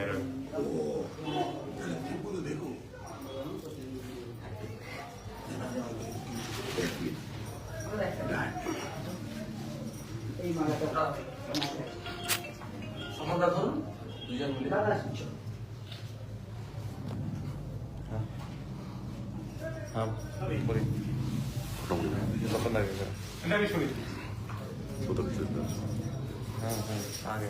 তাহলে এই মালাটা সমানটা ধরুন দুজন মিলে দাদা হ্যাঁ হ্যাঁ হ্যাঁ আগে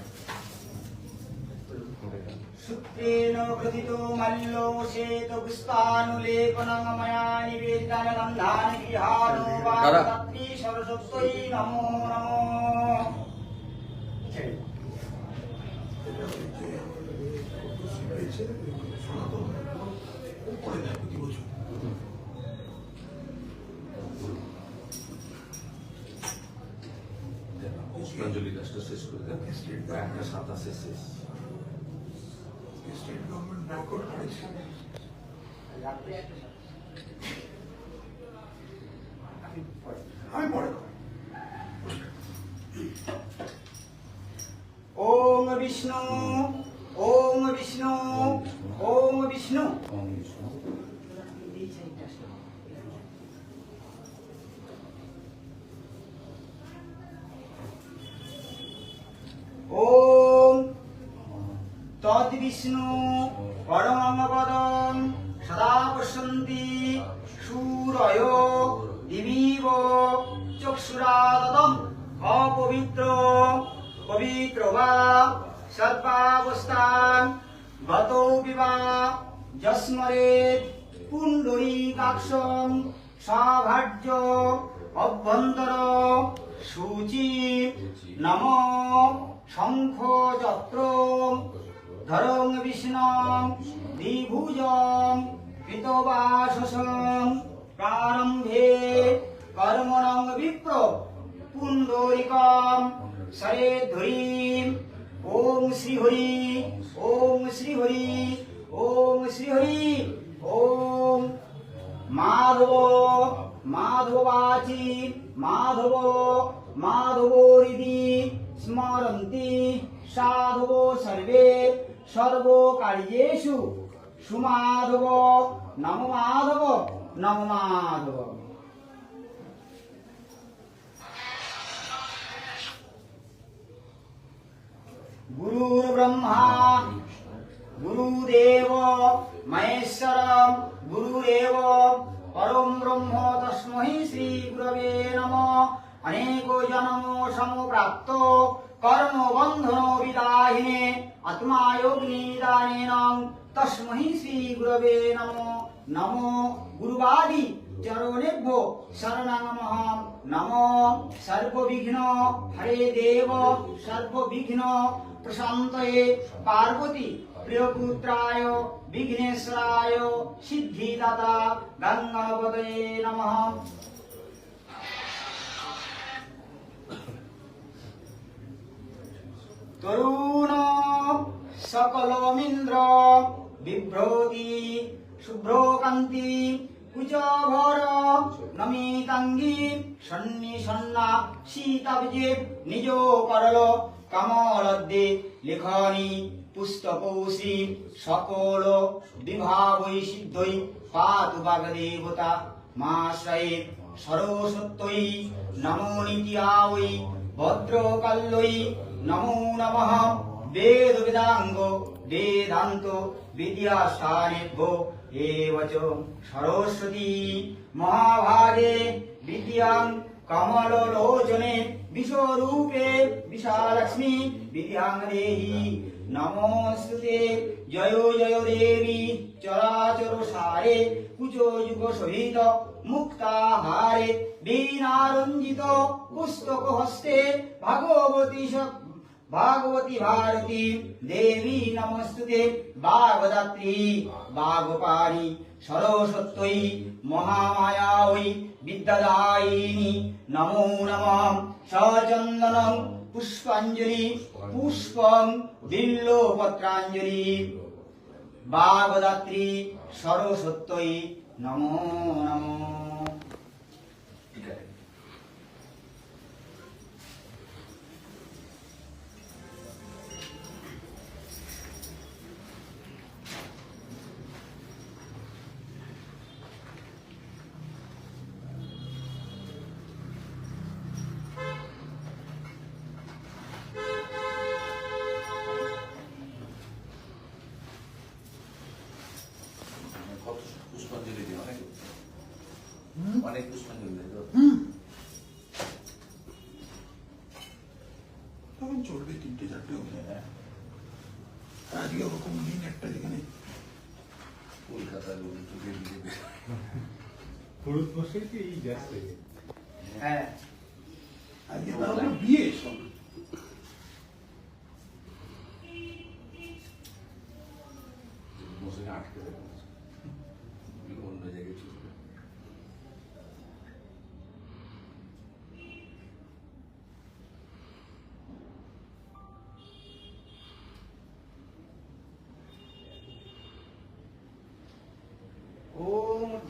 নমো এটা ওই যে শিখেছে সনাতন পরে দেখো কি বলছো পুষ্পাঞ্জলি কাজটা শেষ করে দেন একটা সাতাশে শেষ স্টেট গভর্নমেন্ট বয়কট করেছে আমি পরে করব। ওম বিষ্ণু ওম বিষ্ণু ওম বিষ্ণু ওম তদ্বিষ্ণু পরমং পদম সদা পশ্যন্তি সূরয় দিবিব চক্ষুরাদতম অপবিত্র পবিত্র বা সর্বাবস্থান গতৌ বিবা যস্মরেত পুণ্ডরীকাক্ষং সাভার্য অভ্যন্তর সূচি নম শঙ্খ যত্র ধরং বিষ্ণং দ্বিভুজং কৃতবাসসং প্রারম্ভে কর্মণং বিপ্র পুণ্ডরিকম সরে ধরিম। ওম শ্রী হরি, ওম শ্রী হরি, ওম শ্রী হরি, ওম। মাধব মাধবাচি মাধব, মাধবরিদি, স্মরন্তি, সাধব সর্বে। সর্বকার্যেষু সুমাধব, নম মাধব নম মাধব। গুরুর্ব্রহ্মা গুরুদেব, মহেশ্বরম গুরুরেব পরম ব্রহ্ম, তস্মৈ শ্রী গুরবে নম। অনেক জন্ম সমপ্রাপ্ত কর্ম বন্ধন বিদাহিনে আত্মায়োগ্নি দানেন তস্মৈ শ্রী গুরবে নম নম গুরুবাদি চরণেভ্যো শরণাগমহম নম সর্ববিঘ্ন হরে দেব সর্ববিঘ্ন প্রশান্তয়ে পার্বতী প্রিয়পুত্রায় বিঘ্নেশ্বরায় সিদ্ধিদাতা গঙ্গাপদয়ে নমঃ তরুণ সকলমিন্দ্র বিভ্রতি শুভ্রকান্তি কুচভর নমিতাঙ্গি সন্নিসন্না সীতাবিজে নিজ করল কমলদ্দে লেখনি পুস্তকৌশ্রী সকল বিভাবৈ সিদ্ধৈ পাতু বাগদেবতা মাশ্রয়ে সরস্বত্যৈ নমো নিত্যাঐ ভদ্রকাল্যৈ নমো নমঃ বেদ বেদাঙ্গ বেদান্ত বিদ্যাস্থানেভ্যো এব চ সরস্বতী মহাভাগে বিদ্যাং কমললোচনে বিশ্বরূপে বিশালক্ষ্মী বিদ্যাং দেহি নমস্তুতে জয় জয় দেবী চরাচর সারে কুচো যুগ সহিত মুক্তাহারে বীণারঞ্জিত পুস্তক হস্তে ভাগবতী স- ভাগবতী ভারতী দেবী নমস্তুতে বাগদাত্রী বাগপাণি সরস্বত্যই মহামায়াই বিদ্যাদায়িনী নমো নমঃ সচন্দনং পুষ্পাঞ্জলি পুষ্পং বিল্লপত্রাঞ্জলি বাগদাত্রী সরস্বত্যই নমো নমঃ মানে? হুম। তখন চলবে তিনটে চারটে অবধি আজকে ওরকম দিন একটা যেখানে। কলকাতার। হলুদ বসে কি এই যাচ্ছে হ্যাঁ আজকে বিয়ে সব মশাইকে আটকে দেবে। অন্য জায়গায় চলে যাবে। ॐ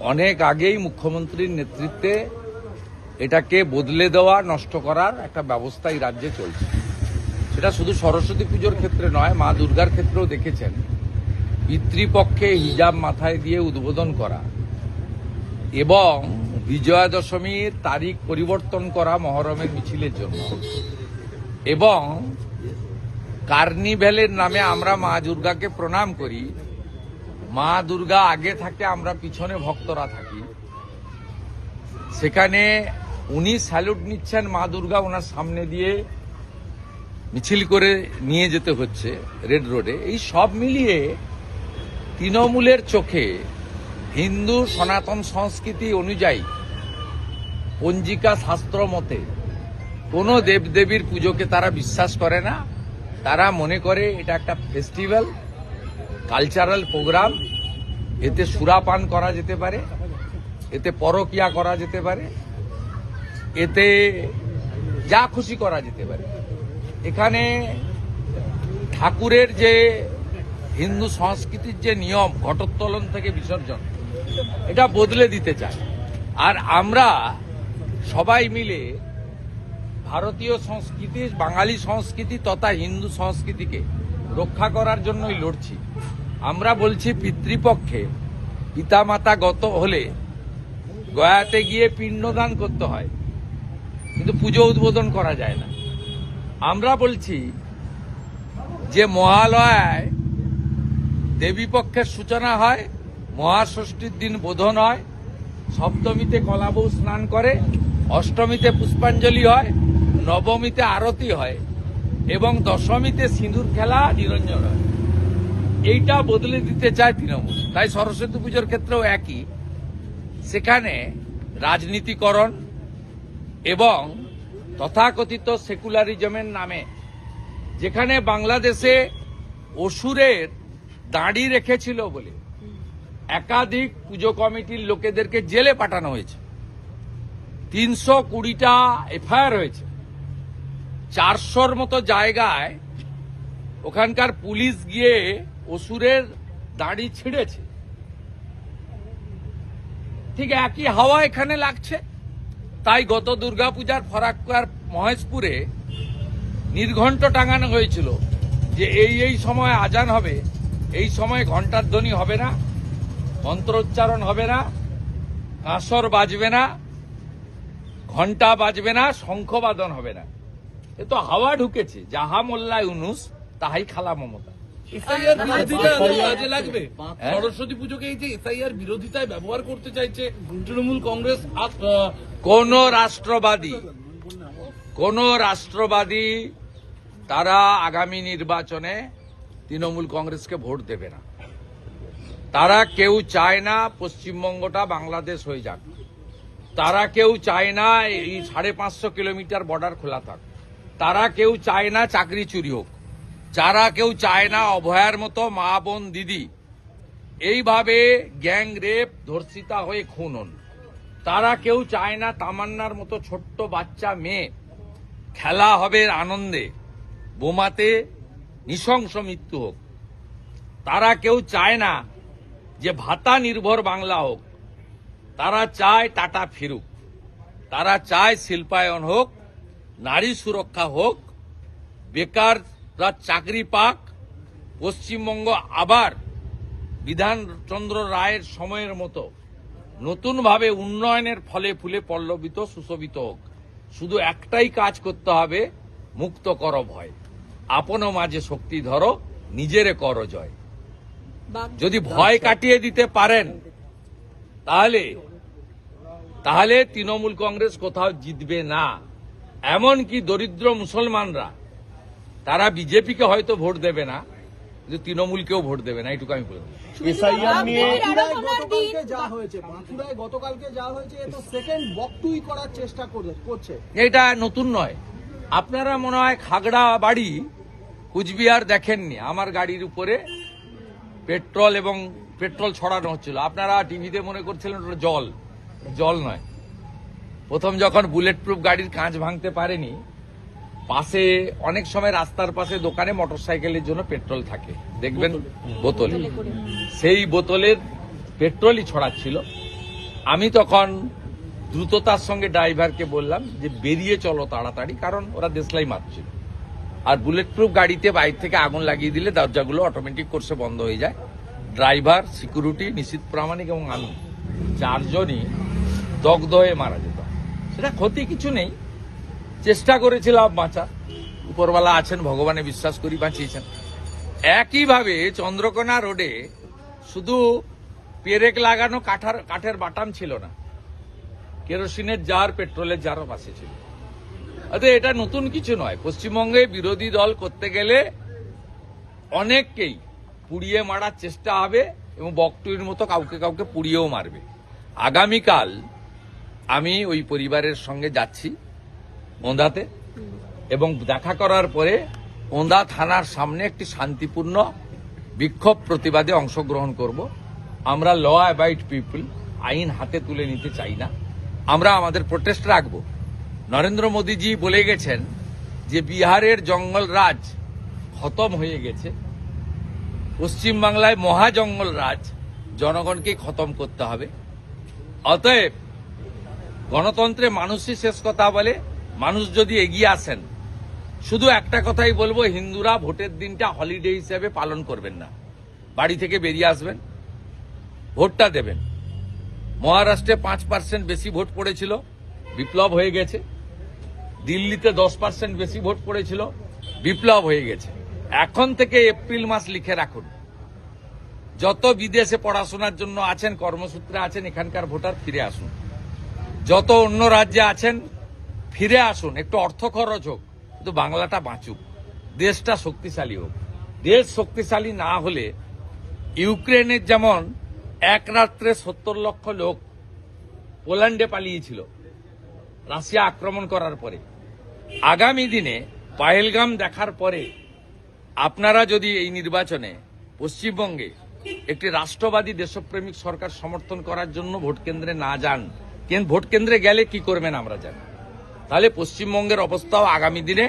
অনেক আগেই মুখ্যমন্ত্রীর নেতৃত্বে এটাকে বদলে দেওয়া, নষ্ট করার একটা ব্যবস্থা এই রাজ্যে চলছে। সেটা শুধু সরস্বতী পুজোর ক্ষেত্রে নয়, মা দুর্গার ক্ষেত্রেও দেখেছেন। পিতৃপক্ষে হিজাব মাথায় দিয়ে উদ্বোধন করা এবং বিজয়া দশমীর তারিখ পরিবর্তন করা মহরমের মিছিলের জন্য। এবং কার্নিভ্যালের নামে আমরা মা দুর্গাকে প্রণাম করি। মা দুর্গা আগে থাকে, আমরা পিছনে ভক্তরা থাকি। সেখানে উনি স্যালুট নিচ্ছেন মা দুর্গা ওনার সামনে দিয়ে মিছিল করে নিয়ে যেতে হচ্ছে রেড রোডে। এই সব মিলিয়ে তৃণমূলের চোখে হিন্দু সনাতন সংস্কৃতি অনুযায়ী পঞ্জিকা শাস্ত্র মতে কোনো দেবদেবীর পুজোকে তারা বিশ্বাস করে না। তারা মনে করে এটা একটা ফেস্টিভ্যাল কালচারাল প্রোগ্রাম এতে সুরাপান করা যেতে পারে, এতে পরকিয়া করা যেতে পারে, এতে যা খুশি করা যেতে পারে। এখানে ঠাকুরের যে হিন্দু সংস্কৃতির যে নিয়ম, ঘটোত্তোলন থেকে বিসর্জন, এটা বদলে দিতে চায়। আর আমরা সবাই মিলে ভারতীয় সংস্কৃতি, বাঙালি সংস্কৃতি তথা হিন্দু সংস্কৃতিকে রক্ষা করার জন্যই লড়ছি। আমরা বলছি পিতৃপক্ষে, পিতামাতা গত হলে গয়াতে গিয়ে পিণ্ডদান করতে হয়, কিন্তু পুজো উদ্বোধন করা যায় না। আমরা বলছি যে মহালয়ায় দেবী পক্ষের সূচনা হয়, মহাষষ্ঠীর দিন বোধন হয়, সপ্তমীতে কলাবউ স্নান করে, অষ্টমীতে পুষ্পাঞ্জলি হয়, নবমীতে আরতি হয় এবং দশমীতে সিঁদুর খেলা নিরঞ্জন হয়। এইটা বদলে দিতে চায় তৃণমূল। তাই সরস্বতী পুজোর ক্ষেত্রেও একই। সেখানে রাজনীতিকরণ এবং তথাকথিত সেকুলারিজমের নামে, যেখানে বাংলাদেশে অসুরের দাঁড়ি রেখেছিল বলে একাধিক পুজো কমিটির লোকেদেরকে জেলে পাঠানো হয়েছে। তিনশো কুড়িটা এফআইআর হয়েছে। চারশোর মতো জায়গায় ওখানকার পুলিশ গিয়ে অসুরের দাড়ি ছিঁড়েছে। ঠিক একই হাওয়া এখানে লাগছে। তাই গত দুর্গাপূজার ফরাক্কার মহেশপুরে নির্ঘণ্ট টাঙানো হয়েছিল যে এই এই সময় আজান হবে, এই সময় ঘণ্টার ধ্বনি হবে না, মন্ত্রোচ্চারণ হবে না, কাঁসর বাজবে না, ঘণ্টা বাজবে না, শঙ্খবাদন হবে না। এ তো হাওয়া ঢুকেছে, যাহা মোল্লা ইউনুস, তাহাই খালা মমতা। এসআইআর বিরোধিতা কাজে লাগবে হ্যাঁ? সরস্বতী পুজোকে এই যে এসআইআর বিরোধিতায় ব্যবহার করতে চাইছে তৃণমূল কংগ্রেস কোন রাষ্ট্রবাদী কোন রাষ্ট্রবাদী তারা আগামী নির্বাচনে তৃণমূল কংগ্রেসকে ভোট দেবে না তারা কেউ চায় না পশ্চিমবঙ্গটা বাংলাদেশ হয়ে যাক তারা কেউ চায় না এই সাড়ে পাঁচশো কিলোমিটার বর্ডার খোলা থাক তারা কেউ চায় না চাকরি চুরি হোক যারা কেউ চায় না অভয়ার মতো মা, বোন, দিদি, এইভাবে গ্যাং রেপ ধর্ষিতা হয়ে খুন হন। তারা কেউ চায় না তামান্নার মতো ছোট্ট বাচ্চা মেয়ে। খেলা হবে আনন্দে, বোমাতে নৃশংস মৃত্যু হোক। তারা কেউ চায় না যে ভাতা নির্ভর বাংলা হোক। তারা চায় টাটা ফিরুক। তারা চায় শিল্পায়ন হোক, নারী সুরক্ষা হোক বেকাররা চাকরি পাক, পশ্চিমবঙ্গ আবার বিধানচন্দ্র রায়ের সময়ের মতো নতুনভাবে উন্নয়নের ফলে ফুলে পল্লবিত, সুশোভিত হোক। শুধু একটাই কাজ করতে হবে, মুক্ত কর ভয়। আপন মাঝে শক্তি ধরো, নিজেরে কর জয়। যদি ভয় কাটিয়ে দিতে পারেন, তাহলে তাহলে তৃণমূল কংগ্রেস কোথাও জিতবে না। এমনকি দরিদ্র মুসলমানরা তারা বিজেপিকে হয়তো ভোট দেবে না কিন্তু তৃণমূলকেও ভোট দেবে না এটুকু আমি বলে দিই। বাগদানের বাঁকুড়ায় আরাধনার দিন গতকালকে যা হয়েছে গতকালকে যা হয়েছে এ সেকেন্ড বকটুই করার চেষ্টা করে- করছে। এটা নতুন নয়। আপনারা মনে হয় খাগড়া বাড়ি কুচবিহার দেখেননি আমার গাড়ির উপরে পেট্রোল এবং পেট্রোল ছড়ানো হচ্ছিল। আপনারা টিভিতে মনে করছিলেন ওটা জল জল নয়। প্রথম যখন বুলেট প্রুফ গাড়ির কাঁচ ভাঙতে পারেনি পাশে অনেক সময় রাস্তার পাশে দোকানে মোটরসাইকেলের জন্য পেট্রোল থাকে। দেখবেন? বোতলে। সেই বোতলের পেট্রোলই ছড়াচ্ছিল। আমি তখন দ্রুততার সঙ্গে ড্রাইভারকে বললাম যে বেরিয়ে চলো তাড়াতাড়ি কারণ ওরা দেশলাই মারছিল। আর বুলেট প্রুফ গাড়িতে বাইর থেকে আগুন লাগিয়ে দিলে দরজাগুলো অটোমেটিক কোর্সে বন্ধ হয়ে যায়। ড্রাইভার সিকিউরিটি নিশ্চিত প্রামাণিক এবং আমি চারজনই দগ্ধ হয়ে মারা যেত সেটা ক্ষতি কিছু নেই চেষ্টা করেছিলাম বাঁচা। উপরওয়ালা আছেন, ভগবানে বিশ্বাস করি বাঁচিয়েছেন। একইভাবে চন্দ্রকোনা রোডে শুধু পেরেক লাগানো কাঠার, কাঠের বাটাম ছিল না, কেরোসিনের জার, পেট্রোলের জারও পাশে ছিল। অতএব এটা নতুন কিছু নয়। পশ্চিমবঙ্গে বিরোধী দল করতে গেলে অনেককেই পুড়িয়ে মারার চেষ্টা হবে এবং বকটুইর মতো কাউকে কাউকে পুড়িয়েও মারবে। আগামীকাল আমি ওই পরিবারের সঙ্গে যাচ্ছি। ওঁদাতে এবং দেখা করার পরে ওন্দা থানার সামনে একটি শান্তিপূর্ণ বিক্ষোভ প্রতিবাদে অংশগ্রহণ করব। আমরা ল অ্যাবাইড পিপল আইন হাতে তুলে নিতে চাই না। আমরা আমাদের প্রোটেস্ট রাখব। নরেন্দ্র মোদীজি বলে গেছেন যে বিহারের জঙ্গল রাজ খতম হয়ে গেছে। পশ্চিমবাংলায় মহাজঙ্গল রাজ জনগণকে খতম করতে হবে। অতএব গণতন্ত্রে মানুষই শেষ কথা বলে মানুষ যদি এগিয়ে আসেন, শুধু একটা কথাই বলব, হিন্দুরা ভোটের দিনটা হলিডে হিসেবে পালন করবেন না। বাড়ি থেকে বেরিয়ে আসবেন, ভোটটা দেবেন। মহারাষ্ট্রে পাঁচ পার্সেন্ট বেশি ভোট পড়েছিল, বিপ্লব হয়ে গেছে। দিল্লিতে দশ পার্সেন্ট বেশি ভোট পড়েছিল, বিপ্লব হয়ে গেছে। এখন থেকে এপ্রিল মাস লিখে রাখুন। যত বিদেশে পড়াশোনার জন্য আছেন, কর্মসূত্রে আছেন, এখানকার ভোটার ফিরে আসুন। যত অন্য রাজ্যে আছেন ফিরে আসুন, একটু অর্থ খরচ হোক, কিন্তু বাংলাটা বাঁচুক, দেশটা শক্তিশালী হোক। দেশ শক্তিশালী না হলে ইউক্রেনের যেমন এক রাত্রে সত্তর লক্ষ লোক পোল্যান্ডে পালিয়েছিল, রাশিয়া আক্রমণ করার পরে। আগামী দিনে পাহেলগাম দেখার পরে আপনারা যদি এই নির্বাচনে পশ্চিমবঙ্গে একটি রাষ্ট্রবাদী দেশপ্রেমিক সরকার সমর্থন করার জন্য ভোট কেন্দ্রে না যান ভোট কেন্দ্রে গেলে কি করবেন আমরা জানি তাহলে পশ্চিমবঙ্গের অবস্থাও আগামী দিনে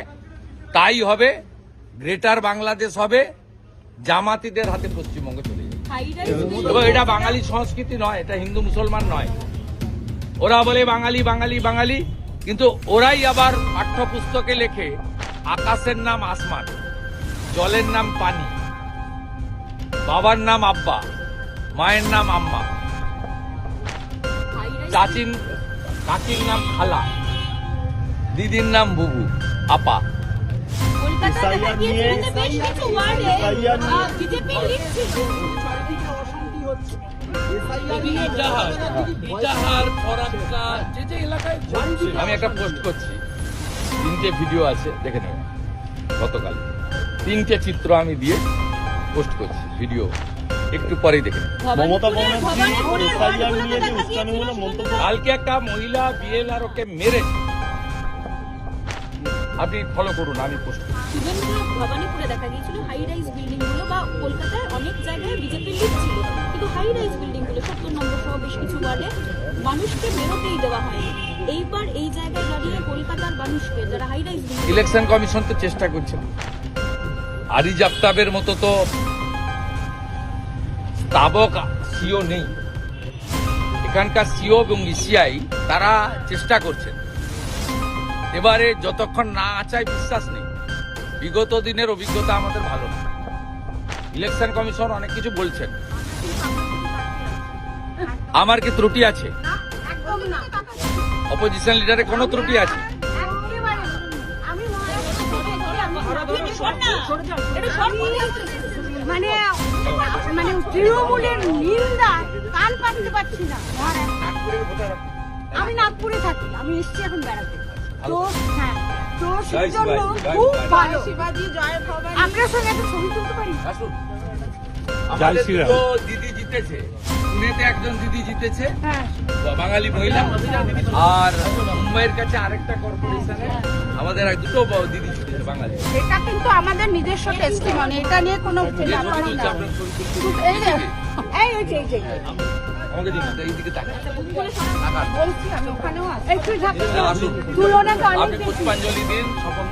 তাই হবে। গ্রেটার বাংলাদেশ হবে, জামাতিদের হাতে পশ্চিমবঙ্গ চলে যাবে। এটা বাঙালি সংস্কৃতি নয়, এটা হিন্দু মুসলমান নয়। ওরা বলে বাঙালি বাঙালি বাঙালি, কিন্তু ওরাই আবার পাঠ্যপুস্তকে লেখে, আকাশের নাম আসমান, জলের নাম পানি, বাবার নাম আব্বা, মায়ের নাম আম্মা চাচিন কাকির নাম খালা। দিদির নাম বুবু আপা। আমি একটা পোস্ট করছি। তিনটে ভিডিও আছে দেখে নেবেন গতকাল। তিনটে চিত্র আমি দিয়ে পোস্ট করছি ভিডিও। একটু পরেই দেখে কালকে একটা মহিলা বিএলআর ওকে মেরে আপনি ফলো করুন আমি পোস্ট ভবানীপুরে দেখা গিয়েছিল হাই রাইজ বিল্ডিংগুলো বা কলকাতায় অনেক জায়গায় বিজেপি লিড ছিল। কিন্তু হাই রাইজ বিল্ডিংগুলো সত্তর নম্বর সহ বেশ কিছু ওয়ার্ডে মানুষকে বেরোতেই দেওয়া হয়নি। এইবার এই জায়গায় দাঁড়িয়ে কলকাতার মানুষকে যারা হাই রাইজ ইলেকশন কমিশন তো চেষ্টা করছে। আরিজ আফতাবের মতো তো স্তাবক সিও নেই। এখানকার সিও এবং ইসিআই তারা চেষ্টা করছেন। এবারে যতক্ষণ না আচায় বিশ্বাস নেই, বিগত দিনের অভিজ্ঞতা আমাদের ভালো না। ইলেকশন কমিশন অনেক কিছু বলছেন। আমার কি ত্রুটি আছে? অপোজিশন লিডারে কোনো ত্রুটি আছে? মানে মানে আমি নাগপুরে থাকি, আমি এসছি এখন বেড়াতে। তো হ্যাঁ তো সেই জন্য খুব ভালো। শিবাজি জয় ভবানী। আপনার সঙ্গে একটা ছবি তুলতে পারি? আসুন। আমাদের দুটো দিদি জিতেছে। পুনেতে একজন দিদি জিতেছে। হ্যাঁ। বাঙালি মহিলা। আর মুম্বাইয়ের কাছে আরেকটা কর্পোরেশনে আমাদের এক দুটো দিদি জিতেছে বাঙালি। এটা কিন্তু আমাদের নিজস্ব টেস্টিমনি এটা নিয়ে কোনো এই এই এই আমাকে দিন এইদিকে তাকান। তাকান। বলছি আমি ওখানেও আছি একটু ঝাঁকি আসুন। তুলনা আপনি পুষ্পাঞ্জলি দিন স্বপন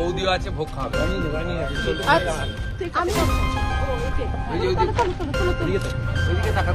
বৌদিও আছে ভোগ আচ্ছা আমি ওইদিকে। তাকান ওইদিকে তাকান